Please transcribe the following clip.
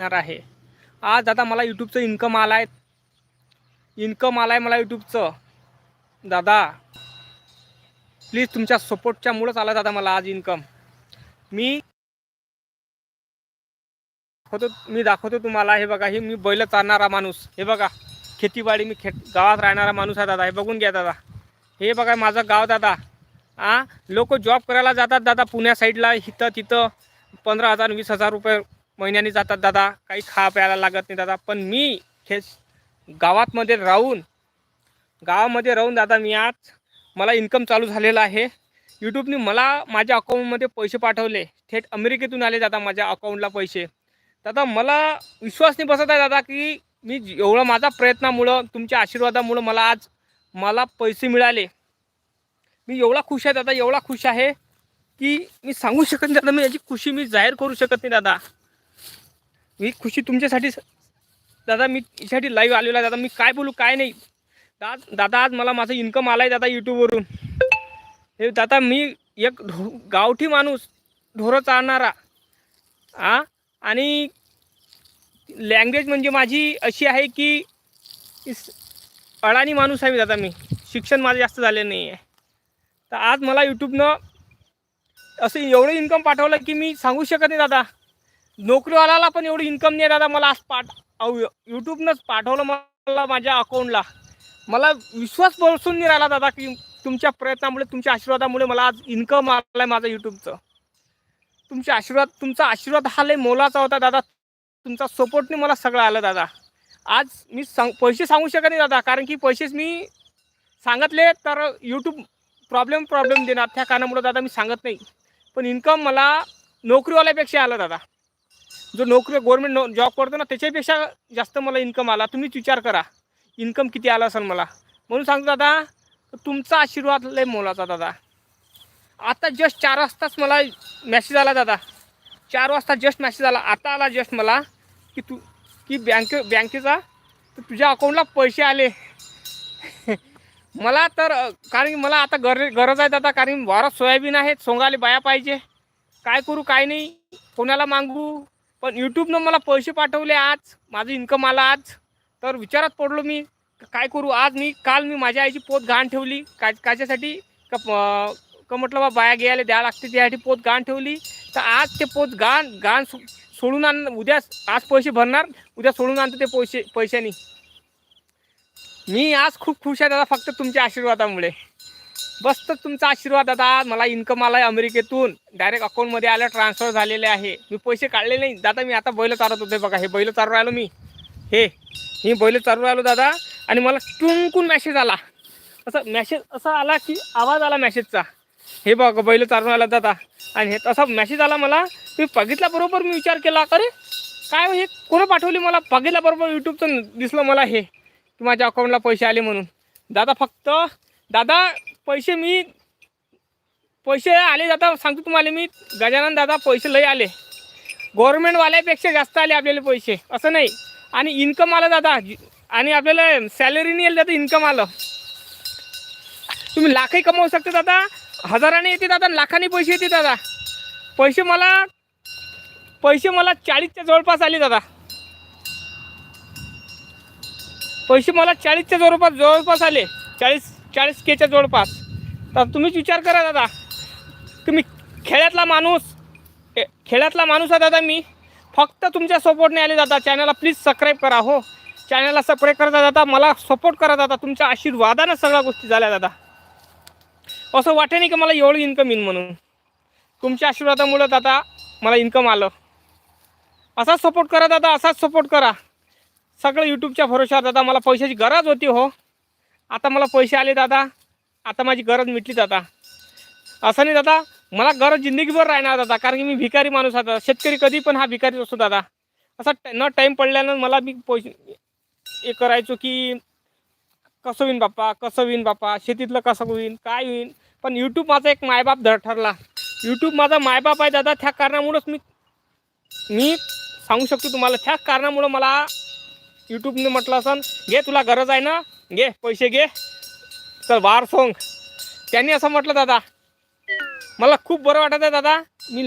येणार आहे. आज दादा मला यूट्यूबचं इन्कम आला आहे इन्कम आला आहे मला यूट्यूबचं दादा प्लीज तुमच्या सपोर्टच्यामुळंच आला दादा मला आज इन्कम मी दाखवतो मी दाखवतो तुम्हाला हे बघा हे मी बैल चालणारा माणूस. हे बघा खेतीबाडी मी खे गावात राहणारा माणूस आहे दादा हे बघून घ्या दादा. हे बघा माझं गाव दादा. आ लोक जॉब करायला जातात दादा पुण्या साईडला इथं तिथं पंधरा हजार वीस हजार रुपये महिन्याने जातात दादा काही खा प्यायला लागत नाही दादा. पण मी हे गावातमध्ये राहून गावामध्ये राहून दादा मी आज मला इन्कम चालू झालेलं आहे. यूट्यूबने मला माझ्या अकाउंटमध्ये पैसे पाठवले. थेट अमेरिकेतून आले दादा माझ्या अकाउंटला पैसे. दादा मला विश्वास नाही बसत आहे दादा की मी एवढं माझा प्रयत्नामुळं तुमच्या आशीर्वादामुळं मला आज मला पैसे मिळाले. मी एवढा खुश आहे दादा एवढा खुश आहे की मी सांगू शकत नाही दादा. मी याची खुशी मी जाहीर करू शकत नाही दादा. मी खुशी तुमच्यासाठी दादा मी यासाठी लाईव्ह आलेलो आहे. दादा मी काय बोलू काय नाही. दादा दादा आज मला माझं इन्कम आलं आहे दादा यूट्यूबवरून हे दादा मी एक ढो गावठी माणूस ढोरं चालणारा आ? आणि लँग्वेज म्हणजे माझी अशी आहे की अडाणी माणूस आहे दादा मी. शिक्षण माझं जास्त झाले नाही आहे तर आज मला यूट्यूबनं असं एवढं इन्कम पाठवलं की मी सांगू शकत नाही दादा. नोकरीवाल्याला पण एवढी इन्कम नाही दादा. मला आज पाठ अहो, यूट्यूबनंच पाठवलं मला माझ्या अकाउंटला मला विश्वास बसून नाही राहिला दादा की तुमच्या प्रयत्नामुळे तुमच्या आशीर्वादामुळे मला आज इन्कम आलं आहे माझं यूट्यूबचं. तुमचे आशीर्वाद तुमचा आशीर्वाद हा लय मोलाचा होता दादा. तुमचा सपोर्टने मला सगळं आलं दादा. आज मी सांग पैसे सांगू शकत नाही दादा कारण की पैसेच मी सांगितले तर यूट्यूब प्रॉब्लेम प्रॉब्लेम देणार. त्या कारणामुळे दादा मी सांगत नाही. पण इन्कम मला नोकरीवाल्यापेक्षा आलं दादा. जो नोकरी गव्हर्मेंट नो जॉब करतो ना त्याच्यापेक्षा जास्त मला इन्कम आला. तुम्हीच विचार करा. इन्कम किती आला असेल मला? म्हणून सांगतो दादा तुमचा आशीर्वाद लय मोलाचा दादा. आता जस्ट चार वाजताच मला मॅसेज आला दादा. चार वाजता जस्ट मॅसेज आला. आता आला जस्ट मला की तू की बँके बँकेचा तर तुझ्या अकाउंटला पैसे आले. मला तर कारण की मला आता गर गरज आहे दादा. कारण वारात सोयाबीन आहे सोंगाले बाया पाहिजे. काय करू काय नाही? कोणाला मागू? पण यूट्यूबनं मला पैसे पाठवले आज. माझं इन्कम आला आज. तर विचारात पडलो मी काय करू? आज मी काल मी माझ्या आईची पोत घाण ठेवली. काय काच्यासाठी? का का म्हटलं बा बाया घ्यायला द्यावं लागते त्यासाठी पोत घाण ठेवली. तर आज ते पोत घाण घाण सो- सोडून आण उद्या आज पैसे भरणार उद्या सोडून आणतो ते पैसे पैशानी. मी आज खूप खुश आहे दादा फक्त तुमच्या आशीर्वादामुळे. बस तर तुमचा आशीर्वाद दादा. मला इन्कम आला आहे अमेरिकेतून डायरेक्ट अकाउंटमध्ये आलं ट्रान्सफर झालेले आहे. मी पैसे काढले नाही. दादा मी आता बैल चारत होते बघा. हे बैल चारू राहिलो मी. हे मी बैल चारू राहिलो दादा. आणि मला टुंकून मॅसेज आला. असं मॅसेज असा आला की आवाज आला मॅसेजचा हे बघ बैल चारून आला दादा. आणि हे तसा मॅसेज आला मला. मी बघितल्याबरोबर मी विचार केला अरे काय हो हे कोणं पाठवली मला? बघितल्याबरोबर यूट्यूबचं दिसलं मला हे की माझ्या अकाउंटला पैसे आले म्हणून. दादा फक्त दादा पैसे मी पैसे आले दादा सांगतो तुम्हाला मी. गजानन दादा पैसे लय आले. गव्हर्मेंटवाल्यापेक्षा जास्त आले आपल्याला पैसे. असं नाही. आणि इन्कम आलं दादा. आणि आपल्याला सॅलरी नाही आली दादा इन्कम आलं. तुम्ही लाखही कमावू शकता दादा. हजाराने येते दादा लाखाने पैसे येते दादा. पैसे मला पैसे मला चाळीसच्या जवळपास आले दादा. पैसे मला चाळीसच्या जवळपास जवळपास आले. चाळीस चाळीस केच्या जवळपास. तर तुम्हीच विचार करा दादा. तुम्ही खेड्यातला माणूस ए- खेड्यातला माणूस आहे दादा मी. फक्त तुमच्या सपोर्टने आले दादा. चॅनलला प्लीज सबस्क्राईब करा हो. चॅनलला सबस्क्राईब करा दादा. मला सपोर्ट करा दादा. तुमच्या आशीर्वादानं सगळ्या गोष्टी झाल्या दादा. असं वाटे नाही की मला एवढं इन्कम येईन म्हणून. तुमच्या आशीर्वादामुळं दादा मला इन्कम आलं. असाच सपोर्ट करा दादा. असाच सपोर्ट करा. सगळं यूट्यूबच्या भरोशावर दादा मला पैशाची गरज होती हो. आता मला पैसे आले दादा. आता माझी गरज मिटली दादा. असं नाही दादा मला गरज जिंदगीभर राहणार दादा कारण की मी भिकारी माणूस आहे दादा. शेतकरी कधी पण हा भिकारीच असतो दादा. असा ट- न टाईम पडल्यानं मला मी पैसे हे करायचो की कसं होईन बाप्पा कसं होईन बाप्पा शेतीतलं कसं होईन काय होईन. पण यूट्यूब माझा एक मायबाप धर ठरला. यूट्यूब माझा मायबाप आहे दादा त्या कारणामुळंच मी मी सांगू शकतो तुम्हाला त्याच कारणामुळं मला यूट्यूबने म्हटलं असं घे तुला गरज आहे ना घे पैसे घे. चल वार सोंग. त्यांनी असं म्हटलं दादा. मला खूप बरं वाटत आहे दादा.